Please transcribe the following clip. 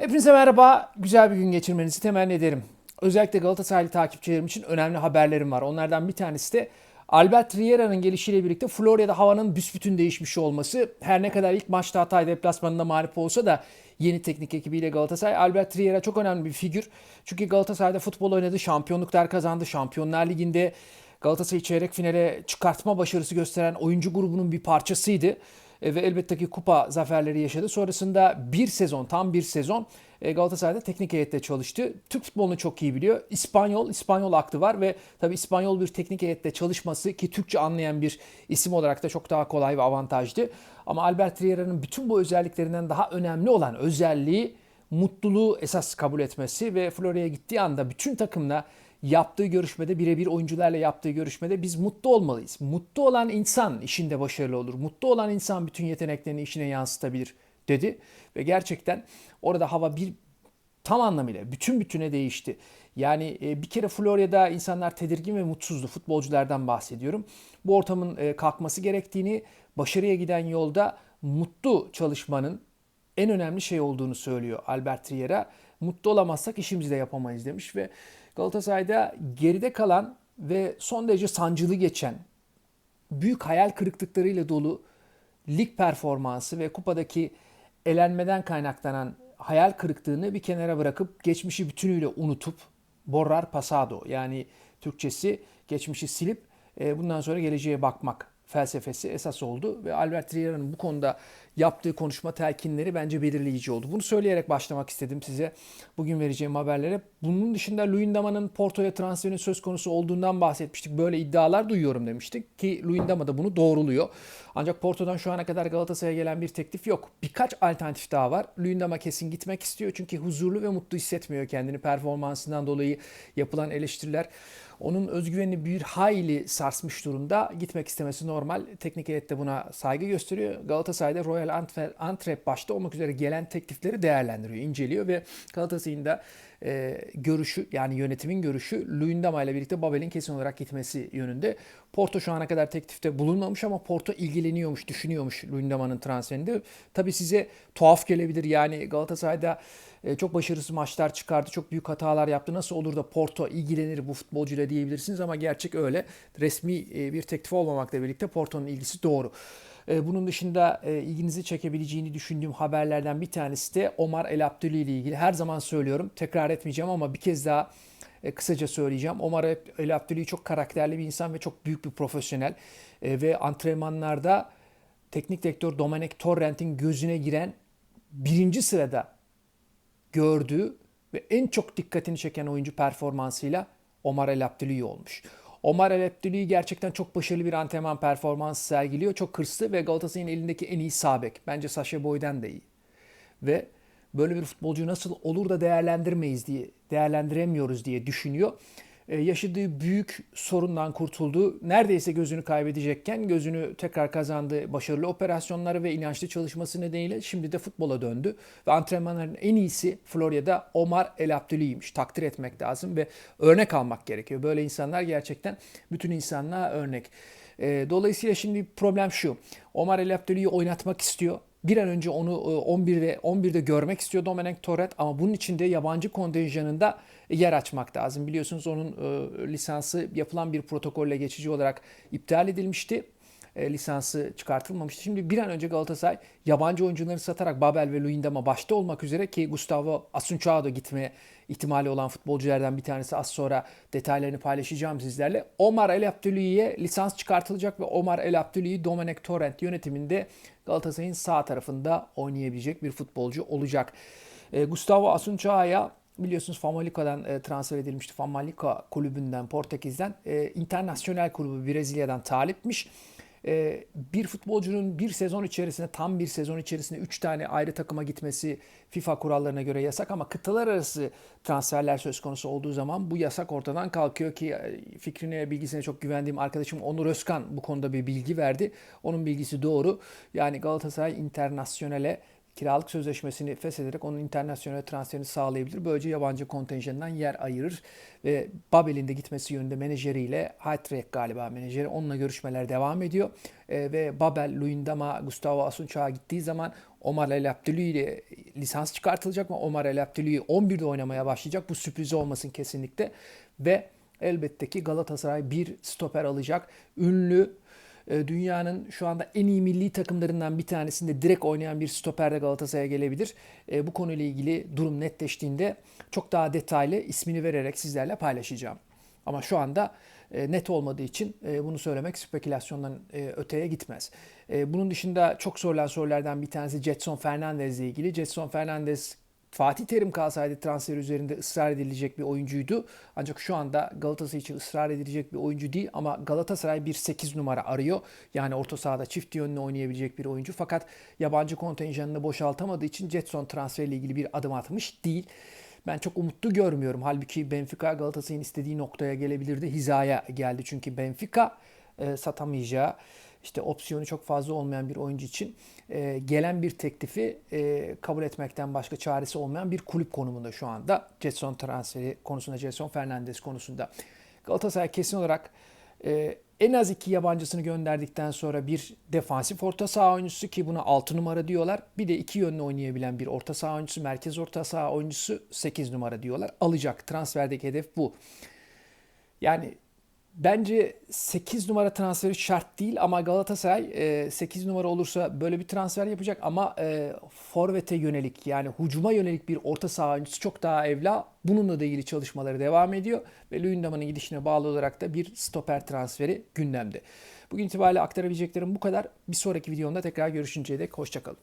Hepinize merhaba. Güzel bir gün geçirmenizi temenni ederim. Özellikle Galatasaraylı takipçilerim için önemli haberlerim var. Onlardan bir tanesi de Albert Riera'nın gelişiyle birlikte Florya'da havanın büsbütün değişmiş olması. Her ne kadar ilk maçta Hatay deplasmanında mağlup olsa da yeni teknik ekibiyle Galatasaray. Albert Riera çok önemli bir figür. Çünkü Galatasaray'da futbol oynadı, şampiyonluklar kazandı. Şampiyonlar Ligi'nde Galatasaray'ı çeyrek finale çıkartma başarısı gösteren oyuncu grubunun bir parçasıydı. E, ve elbette ki kupa zaferleri yaşadı. Sonrasında bir sezon, tam bir sezon e, Galatasaray'da teknik heyette çalıştı. Türk futbolunu çok iyi biliyor. İspanyol, İspanyol aklı var ve tabii İspanyol bir teknik heyette çalışması ki Türkçe anlayan bir isim olarak da çok daha kolay ve avantajlı. Ama Albert Riera'nın bütün bu özelliklerinden daha önemli olan özelliği mutluluğu esas kabul etmesi ve Florya'ya gittiği anda bütün takımla yaptığı görüşmede birebir oyuncularla yaptığı görüşmede biz mutlu olmalıyız. Mutlu olan insan işinde başarılı olur. Mutlu olan insan bütün yeteneklerini işine yansıtabilir dedi ve gerçekten orada hava bir tam anlamıyla bütün bütüne değişti. Yani e, bir kere Florya'da insanlar tedirgin ve mutsuzdu. Futbolculardan bahsediyorum. Bu ortamın e, kalkması gerektiğini, başarıya giden yolda mutlu çalışmanın en önemli şey olduğunu söylüyor Albert Riera. Mutlu olamazsak işimizi de yapamayız demiş ve Galatasaray'da geride kalan ve son derece sancılı geçen büyük hayal kırıklıklarıyla dolu lig performansı ve kupadaki elenmeden kaynaklanan hayal kırıklığını bir kenara bırakıp geçmişi bütünüyle unutup borrar pasado yani Türkçesi geçmişi silip e, bundan sonra geleceğe bakmak felsefesi esas oldu ve Albert Riera'nın bu konuda yaptığı konuşma telkinleri bence belirleyici oldu. Bunu söyleyerek başlamak istedim size bugün vereceğim haberlere. Bunun dışında Luyendama'nın Porto'ya transferinin söz konusu olduğundan bahsetmiştik. Böyle iddialar duyuyorum demiştik ki Luyendama da bunu doğruluyor. Ancak Porto'dan şu ana kadar Galatasaray'a gelen bir teklif yok. Birkaç alternatif daha var. Luyendama kesin gitmek istiyor çünkü huzurlu ve mutlu hissetmiyor kendini performansından dolayı yapılan eleştiriler onun özgüvenini bir hayli sarsmış durumda. Gitmek istemesi normal. Teknik heyet de buna saygı gösteriyor. Galatasaray'da Royal Antwerp başta olmak üzere gelen teklifleri değerlendiriyor, inceliyor ve Galatasaray'ın da e, görüşü yani yönetimin görüşü Luyendama ile birlikte Babel'in kesin olarak gitmesi yönünde. Porto şu ana kadar teklifte bulunmamış ama Porto ilgileniyormuş, düşünüyormuş Luyendama'nın transferinde. Tabii size tuhaf gelebilir yani Galatasaray'da e, çok başarısız maçlar çıkardı, çok büyük hatalar yaptı. Nasıl olur da Porto ilgilenir bu futbolcuyla diyebilirsiniz ama gerçek öyle. Resmi e, bir teklif olmamakla birlikte Porto'nun ilgisi doğru. E, bunun dışında ilginizi çekebileceğini düşündüğüm haberlerden bir tanesi de Omar El Abdülü ile ilgili. Her zaman söylüyorum, tekrar etmeyeceğim ama bir kez daha kısaca söyleyeceğim. Omar El Abdülü çok karakterli bir insan ve çok büyük bir profesyonel. Ve antrenmanlarda teknik direktör Domenek Torrent'in gözüne giren birinci sırada gördüğü ve en çok dikkatini çeken oyuncu performansıyla Omar El Abdülü'yü olmuş. Omar El Abdülü'yü gerçekten çok başarılı bir antrenman performansı sergiliyor. Çok hırslı ve Galatasaray'ın elindeki en iyi sağ bek. Bence Sasha Boy'dan da iyi. Ve böyle bir futbolcuyu nasıl olur da değerlendirmeyiz diye, değerlendiremiyoruz diye düşünüyor. E, yaşadığı büyük sorundan kurtuldu. Neredeyse gözünü kaybedecekken gözünü tekrar kazandı. Başarılı operasyonları ve inançlı çalışması nedeniyle şimdi de futbola döndü. Ve antrenmanların en iyisi Florya'da Omar El Abdülü'ymiş. Takdir etmek lazım ve örnek almak gerekiyor. Böyle insanlar gerçekten bütün insanlığa örnek. E, dolayısıyla şimdi problem şu. Omar El Abdülü'yü oynatmak istiyor. Bir an önce onu 11'de 11'de görmek istiyor Domenek Torret ama bunun için de yabancı kontenjanında yer açmak lazım. Biliyorsunuz onun e, lisansı yapılan bir protokolle geçici olarak iptal edilmişti. E, lisansı çıkartılmamıştı. Şimdi bir an önce Galatasaray yabancı oyuncuları satarak Babel ve Luyendama başta olmak üzere ki Gustavo Asuncao da gitme ihtimali olan futbolculardan bir tanesi az sonra detaylarını paylaşacağım sizlerle. Omar El Abdülü'ye lisans çıkartılacak ve Omar El Abdülü'yü Domenek Torrent yönetiminde Galatasaray'ın sağ tarafında oynayabilecek bir futbolcu olacak. E, Gustavo Asuncao'ya biliyorsunuz Famalica'dan e, transfer edilmişti. Famalicca kulübünden, Portekiz'den. E, internasyonel kulübü Brezilya'dan talipmiş. E, bir futbolcunun bir sezon içerisinde, tam bir sezon içerisinde 3 tane ayrı takıma gitmesi FIFA kurallarına göre yasak ama kıtalar arası transferler söz konusu olduğu zaman bu yasak ortadan kalkıyor ki e, fikrine, bilgisine çok güvendiğim arkadaşım Onur Özkan bu konuda bir bilgi verdi. Onun bilgisi doğru. Yani Galatasaray internasyonele kiralık sözleşmesini feshederek onun internasyonel transferini sağlayabilir. Böylece yabancı kontenjanından yer ayırır ve Babel'in de gitmesi yönünde menajeriyle Haytrek galiba menajeri onunla görüşmeler devam ediyor. E, ve Babel, Luyendama, Gustavo Asunçak'a gittiği zaman Omar El Abdülü ile lisans çıkartılacak mı? Omar El Abdülü 11'de oynamaya başlayacak. Bu sürpriz olmasın kesinlikle. Ve elbette ki Galatasaray bir stoper alacak. Ünlü dünyanın şu anda en iyi milli takımlarından bir tanesinde direkt oynayan bir stoper de Galatasaray'a gelebilir. E, bu konuyla ilgili durum netleştiğinde çok daha detaylı ismini vererek sizlerle paylaşacağım. Ama şu anda e, net olmadığı için bunu söylemek spekülasyondan öteye gitmez. Bunun dışında çok sorulan sorulardan bir tanesi Jetson Fernandez ile ilgili. Jetson Fernandez Fatih Terim kalsaydı transfer üzerinde ısrar edilecek bir oyuncuydu. Ancak şu anda Galatasaray için ısrar edilecek bir oyuncu değil ama Galatasaray bir 8 numara arıyor. Yani orta sahada çift yönlü oynayabilecek bir oyuncu. Fakat yabancı kontenjanını boşaltamadığı için Jetson transferiyle ilgili bir adım atmış değil. Ben çok umutlu görmüyorum. Halbuki Benfica Galatasaray'ın istediği noktaya gelebilirdi. Hizaya geldi çünkü Benfica e, satamayacağı işte opsiyonu çok fazla olmayan bir oyuncu için e, gelen bir teklifi e, kabul etmekten başka çaresi olmayan bir kulüp konumunda şu anda. Jetson transferi konusunda, Jetson Fernandez konusunda. Galatasaray kesin olarak en az iki yabancısını gönderdikten sonra bir defansif orta saha oyuncusu ki buna 6 numara diyorlar. Bir de iki yönlü oynayabilen bir orta saha oyuncusu, merkez orta saha oyuncusu 8 numara diyorlar. Alacak. Transferdeki hedef bu. Yani Bence 8 numara transferi şart değil ama Galatasaray 8 e, numara olursa böyle bir transfer yapacak ama e, forvete yönelik yani hucuma yönelik bir orta saha oyuncusu çok daha evla. Bununla da ilgili çalışmaları devam ediyor ve Luyendama'nın gidişine bağlı olarak da bir stoper transferi gündemde. Bugün itibariyle aktarabileceklerim bu kadar. Bir sonraki videomda tekrar görüşünceye dek hoşçakalın.